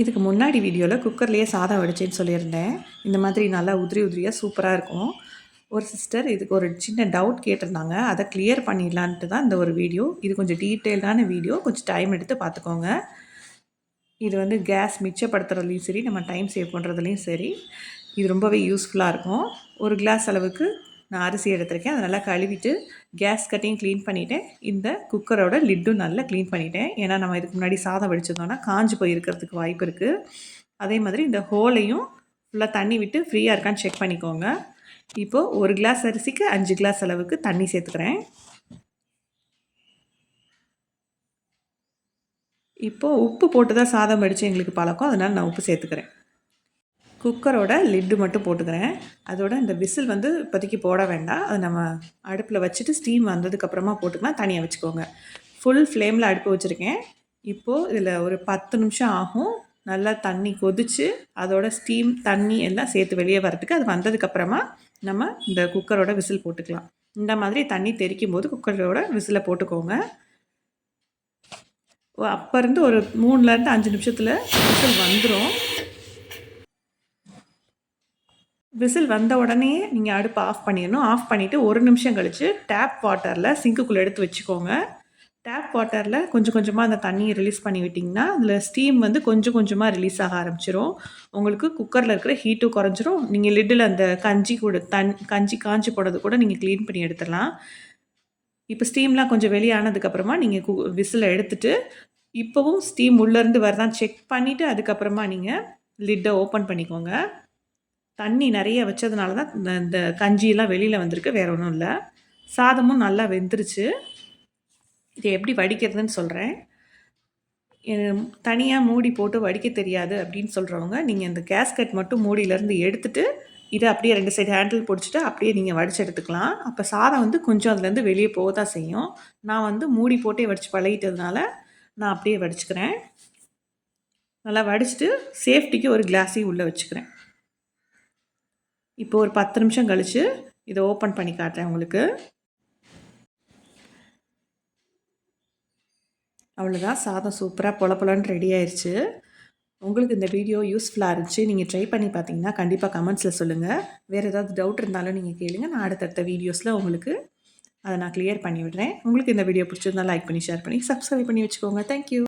இதுக்கு முன்னாடி வீடியோவில் குக்கர்லேயே சாதம் வடிச்சேன்னு சொல்லியிருந்தேன். இந்த மாதிரி நல்லா உதிரி உதிரியாக சூப்பராக இருக்கும். ஒரு சிஸ்டர் இதுக்கு ஒரு சின்ன டவுட் கேட்டிருந்தாங்க. அதை கிளியர் பண்ணிடலான்ட்டு தான் இந்த ஒரு வீடியோ. இது கொஞ்சம் டீட்டெயில்டான வீடியோ. கொஞ்சம் டைம் எடுத்து பார்த்துக்கோங்க. இது வந்து கேஸ் மிச்சப்படுத்துறதுலையும் சரி நம்ம டைம் சேவ் பண்ணுறதுலையும் சரி. இது ரொம்பவே யூஸ்ஃபுல்லாக இருக்கும். ஒரு கிளாஸ் அளவுக்கு நான் அரிசி எடுத்திருக்கேன். அதை நல்லா கழுவிட்டு கேஸ் கட்டையும் க்ளீன் பண்ணிவிட்டேன் இந்த குக்கரோட லிட்டும் நல்லா க்ளீன் பண்ணிட்டேன். ஏன்னா நம்ம இதுக்கு முன்னாடி சாதம் வடிச்சிருந்தோம்னா காஞ்சி போயிருக்கிறதுக்கு வாய்ப்பு இருக்குது அதே மாதிரி இந்த ஹோலையும் ஃபுல்லாக தண்ணி விட்டு ஃப்ரீயாக இருக்கான்னு செக் பண்ணிக்கோங்க. இப்போது ஒரு கிளாஸ் அரிசிக்கு அஞ்சு கிளாஸ் அளவுக்கு தண்ணி சேர்த்துக்கிறேன். இப்போது உப்பு போட்டு தான் சாதம் வடித்து எங்களுக்கு பழக்கம். அதனால் நான் உப்பு சேர்த்துக்கிறேன். குக்கரோட லிட்டு மட்டும் போட்டுக்கிறேன். அதோட இந்த விசில் வந்து இப்போதைக்கு போட வேண்டாம். அது நம்ம அடுப்பில் வச்சுட்டு ஸ்டீம் வந்ததுக்கப்புறமா போட்டுக்கலாம் தனியாக வச்சுக்கோங்க. ஃபுல் ஃப்ளேமில் அடுப்பு வச்சுருக்கேன். இப்போது இதில் ஒரு பத்து நிமிஷம் ஆகும். நல்லா தண்ணி கொதித்து அதோட ஸ்டீம் தண்ணி எல்லாம் சேர்த்து வெளியே வர்றதுக்கு அது வந்ததுக்கப்புறமா நம்ம இந்த குக்கரோட விசில் போட்டுக்கலாம். இந்த மாதிரி தண்ணி தெறிக்கும் போது குக்கரோட விசிலை போட்டுக்கோங்க. அப்போ இருந்து ஒரு மூணுலேருந்து அஞ்சு நிமிஷத்தில் விசில் வந்துடும் விசில் வந்த உடனே நீங்கள் அடுப்பை ஆஃப் பண்ணிடணும். ஆஃப் பண்ணிவிட்டு ஒரு நிமிஷம் கழித்து டேப் வாட்டரில் சிங்குக்குள்ளே எடுத்து வச்சுக்கோங்க. டேப் வாட்டரில் கொஞ்சம் கொஞ்சமாக அந்த தண்ணியை ரிலீஸ் பண்ணி விட்டிங்கன்னா அதில் ஸ்டீம் வந்து கொஞ்சம் கொஞ்சமாக ரிலீஸ் ஆக ஆரம்பிச்சிரும். உங்களுக்கு குக்கரில் இருக்கிற ஹீட்டும் குறைஞ்சிரும். நீங்கள் லிட்டில் அந்த கஞ்சி கூட தன் கஞ்சி காஞ்சி போடுறது கூட நீங்கள் க்ளீன் பண்ணி எடுத்துடலாம். இப்போ ஸ்டீம்லாம் கொஞ்சம் வெளியானதுக்கப்புறமா நீங்கள் கு விசில் எடுத்துகிட்டு இப்போவும் ஸ்டீம் உள்ளேருந்து வரதான் செக் பண்ணிவிட்டு அதுக்கப்புறமா நீங்கள் லிட்டை ஓப்பன் பண்ணிக்கோங்க. தண்ணி நிறைய வச்சதுனால தான் இந்த இந்த கஞ்சியெல்லாம் வெளியில் வந்திருக்கு வேறு ஒன்றும் இல்லை. சாதமும் நல்லா வெந்துருச்சு. இதை எப்படி வடிக்கிறதுன்னு சொல்கிறேன் தனியாக மூடி போட்டு வடிக்க தெரியாது அப்படின்னு சொல்கிறவங்க நீங்கள் இந்த கேஸ்கட் மட்டும் மூடியிலேருந்து எடுத்துகிட்டு இதை அப்படியே ரெண்டு சைடு ஹேண்டில் பிடிச்சிட்டு அப்படியே நீங்கள் வடிச்சு எடுத்துக்கலாம். அப்போ சாதம் வந்து கொஞ்சம் அதுலேருந்து வெளியே போக தான் செய்யும். நான் வந்து மூடி போட்டே வடித்து பழகிட்டதுனால நான் அப்படியே வடிச்சுக்கிறேன். நல்லா வடிச்சிட்டு சேஃப்டிக்கு ஒரு கிளாஸையும் உள்ளே வச்சுக்கிறேன். இப்போ ஒரு பத்து நிமிஷம் கழித்து இதை ஓப்பன் பண்ணி காட்டுறேன் உங்களுக்கு. அவ்வளோதான் சாதம் சூப்பராக பொல பொலன்னு ரெடி ஆயிடுச்சு உங்களுக்கு இந்த வீடியோ யூஸ்ஃபுல்லாக இருந்துச்சு நீங்கள் ட்ரை பண்ணி பார்த்தீங்கன்னா கண்டிப்பாக கமெண்ட்ஸில் சொல்லுங்கள் வேறு ஏதாவது டவுட் இருந்தாலும் நீங்கள் கேளுங்க நான் அடுத்தடுத்த வீடியோஸில் உங்களுக்கு அதை நான் கிளியர் பண்ணி விடுறேன். உங்களுக்கு இந்த வீடியோ பிடிச்சிருந்தால் லைக் பண்ணி ஷேர் பண்ணி சப்ஸ்கிரைப் பண்ணி வச்சுக்கோங்க. தேங்க்யூ